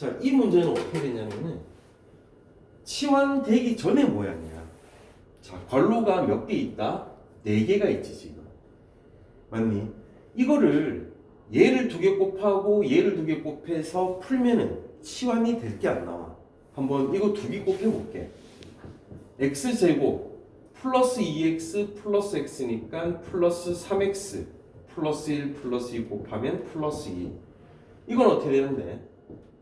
자, 이 문제는 어떻게 되냐면은 치환되기 전의 모양이야. 자, 괄호가 몇 개 있다? 네 개가 있지 지금. 맞니? 이거를 얘를 두 개 곱하고 얘를 두 개 곱해서 풀면은 치환이 될 게 안 나와. 한번 이거 두 개 곱해 볼게. x 제곱 플러스 2x 플러스 x니까 플러스 3x 플러스 1 플러스 2 곱하면 플러스 2. 이건 어떻게 되는데?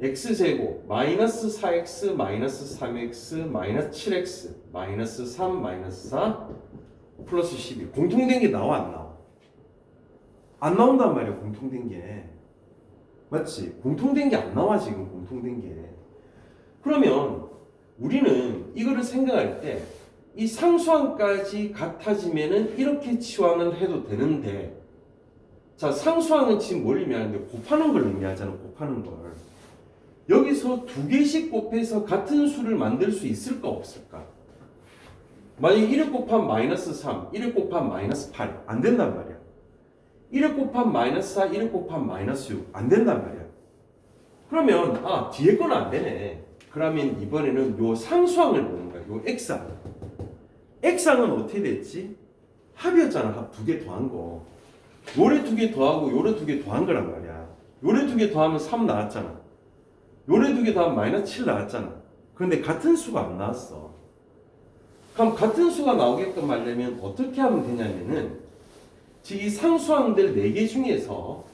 X제곱 마이너스 4x 마이너스 3x 마이너스 7x 마이너스 3 마이너스 4 플러스 12 공통된 게 나와 안 나와? 안 나온단 말이야 공통된 게. 맞지? 공통된 게 안 나와 지금 공통된 게. 그러면 우리는 이거를 생각할 때 이 상수항까지 같아지면은 이렇게 치환을 해도 되는데 자 상수항은 지금 뭘 의미하는데? 곱하는 걸 의미하잖아 곱하는 걸 여기서 두 개씩 곱해서 같은 수를 만들 수 있을까 없을까? 만약 1을 곱한 마이너스 3, 1을 곱한 마이너스 8, 안 된단 말이야. 1을 곱한 마이너스 4, 1을 곱한 마이너스 6, 안 된단 말이야. 그러면, 아, 뒤에 거는 안 되네. 그러면 이번에는 요 상수항을 보는 거야. 요 x항. x항은 어떻게 됐지? 합이었잖아. 합 두 개 더한 거. 요래 두 개 더하고 요래 두 개 더한 거란 말이야. 요래 두 개 더하면 3 나왔잖아. 요래 두개 더하면 마이너스 7 나왔잖아. 그런데 같은 수가 안 나왔어. 그럼 같은 수가 나오게끔 하려면 어떻게 하면 되냐면은 이 상수항들 4개 중에서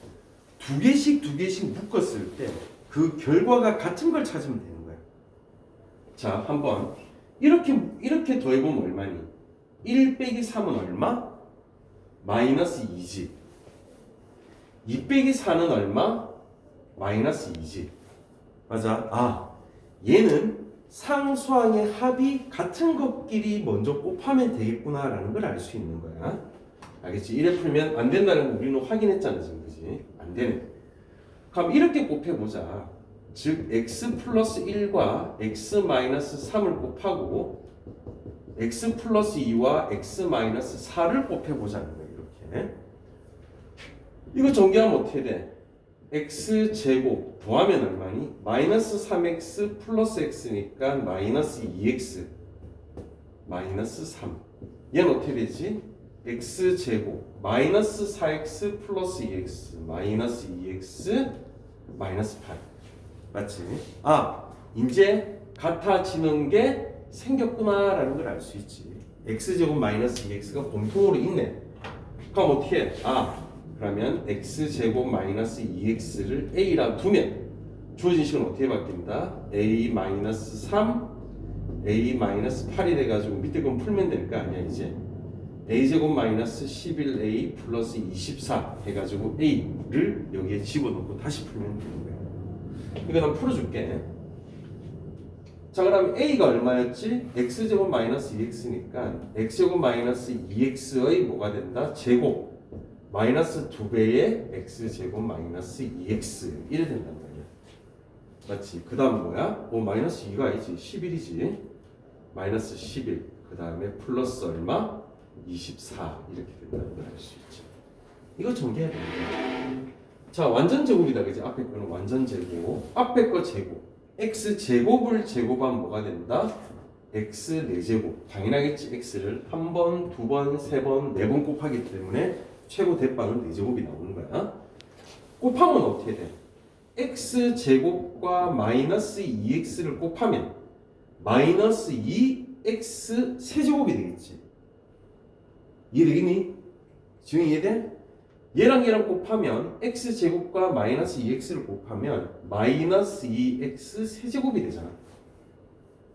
두 개씩 두 개씩 묶었을 때 그 결과가 같은 걸 찾으면 되는 거야. 자, 한번 이렇게 이렇게 더해보면 얼마니? 1 빼기 3은 얼마? 마이너스 2지. 2 빼기 4는 얼마? 마이너스 2지. 맞아. 아, 얘는 상수항의 합이 같은 것끼리 먼저 곱하면 되겠구나라는 걸 알 수 있는 거야. 알겠지? 이래 풀면 안 된다는 거 우리는 확인했잖아, 지금. 그지? 안 되네. 그럼 이렇게 곱해보자. 즉, x 플러스 1과 x 마이너스 3을 곱하고 x 플러스 2와 x 마이너스 4를 곱해보자는 거야, 이렇게. 이거 전개하면 어떻게 돼? X 제곱 더하면 얼마니? 마이너스 3x 플러스 x니까 마이너스 2x 마이너스 3 얘는 어떻게 되지? x 제곱 마이너스 4x 플러스 2x 마이너스 2x 마이너스 8 맞지? 아 이제 같아지는 게 생겼구나 라는 걸 알 수 있지 x 제곱 마이너스 2x가 공통으로 있네 그럼 어떻게 해? 아 그러면 x 제곱 마이너스 2x를 a라 두면 주어진 식은 어떻게 바뀐다? a 마이너스 3 a 마이너스 8이 돼가지고 밑에 건 풀면 될 거 아니야 이제 a 제곱 마이너스 11a 플러스 24 해가지고 a를 여기에 집어넣고 다시 풀면 되는 거야 이거 난 풀어줄게 자 그럼 a가 얼마였지? x 제곱 마이너스 2x니까 x 제곱 마이너스 2x의 뭐가 된다? 제곱 마이너스 2배의 x 제곱 마이너스 2x 이래 된단 말이야. 맞지? 그 다음 뭐야? 오 마이너스 2가 아니지 11이지. 마이너스 11. 그 다음에 플러스 얼마? 24 이렇게 된다는 걸 알 수 있지. 이거 전개해야. 자 완전 제곱이다 그지? 앞에 거는 완전 제곱. 앞에 거 제곱. x 제곱을 제곱하면 뭐가 된다? x 4제곱. 당연하겠지. x를 한 번, 두 번, 세 번, 네 번 곱하기 때문에 최고 대빵은 4제곱이 나오는 거야. 곱하면 어떻게 돼? x 제곱과 마이너스 2x를 곱하면 마이너스 2x 세제곱이 되겠지. 이해되겠니? 지금 이해돼? 얘랑 얘랑 곱하면 x 제곱과 마이너스 2x를 곱하면 마이너스 2x 세제곱이 되잖아.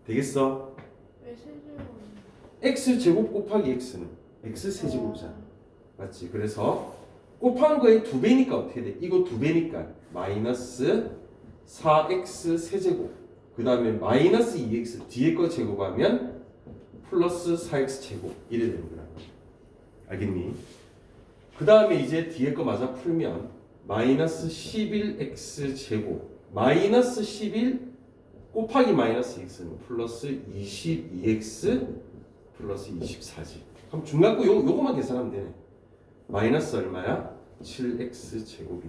되겠어? 왜 세제곱? x 제곱 곱하기 x는 x 세제곱이잖아. 맞지? 그래서 곱한 거의 두 배니까 어떻게 돼? 이거 두 배니까 마이너스 4x 세제곱 그 다음에 마이너스 2x 뒤에 거 제곱하면 플러스 4x 제곱 이래 되는 거야. 알겠니? 그 다음에 이제 뒤에 거 맞아 풀면 마이너스 11x 제곱 마이너스 11 곱하기 마이너스 x는 플러스 22x 플러스 24지. 그럼 중간거 요, 요거만 계산하면 되네. 마이너스 얼마야? 7x 제곱이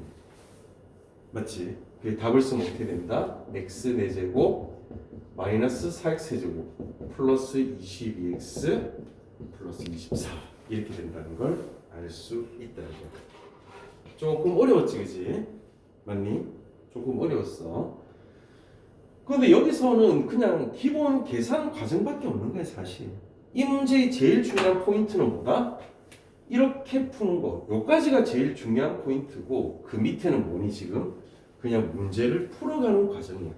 맞지? 그 답을 쓰면 어떻게 된다? x 4제곱 마이너스 4x 세제곱 플러스 22x 플러스 24 이렇게 된다는 걸 알 수 있다는 거. 조금 어려웠지, 그지? 맞니? 조금 어려웠어. 그런데 여기서는 그냥 기본 계산 과정밖에 없는 거야, 사실. 이 문제의 제일 중요한 포인트는 뭐다? 이렇게 푸는 거. 요까지가 제일 중요한 포인트고 그 밑에는 뭐니 지금? 그냥 문제를 풀어가는 과정이야.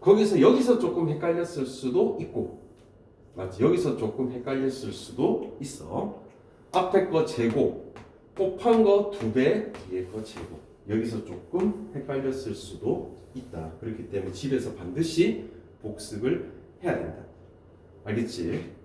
거기서 여기서 조금 헷갈렸을 수도 있고 맞지? 여기서 조금 헷갈렸을 수도 있어. 앞에 거 제곱 곱한 거 두 배 뒤에 거 제곱 여기서 조금 헷갈렸을 수도 있다. 그렇기 때문에 집에서 반드시 복습을 해야 된다. 알겠지?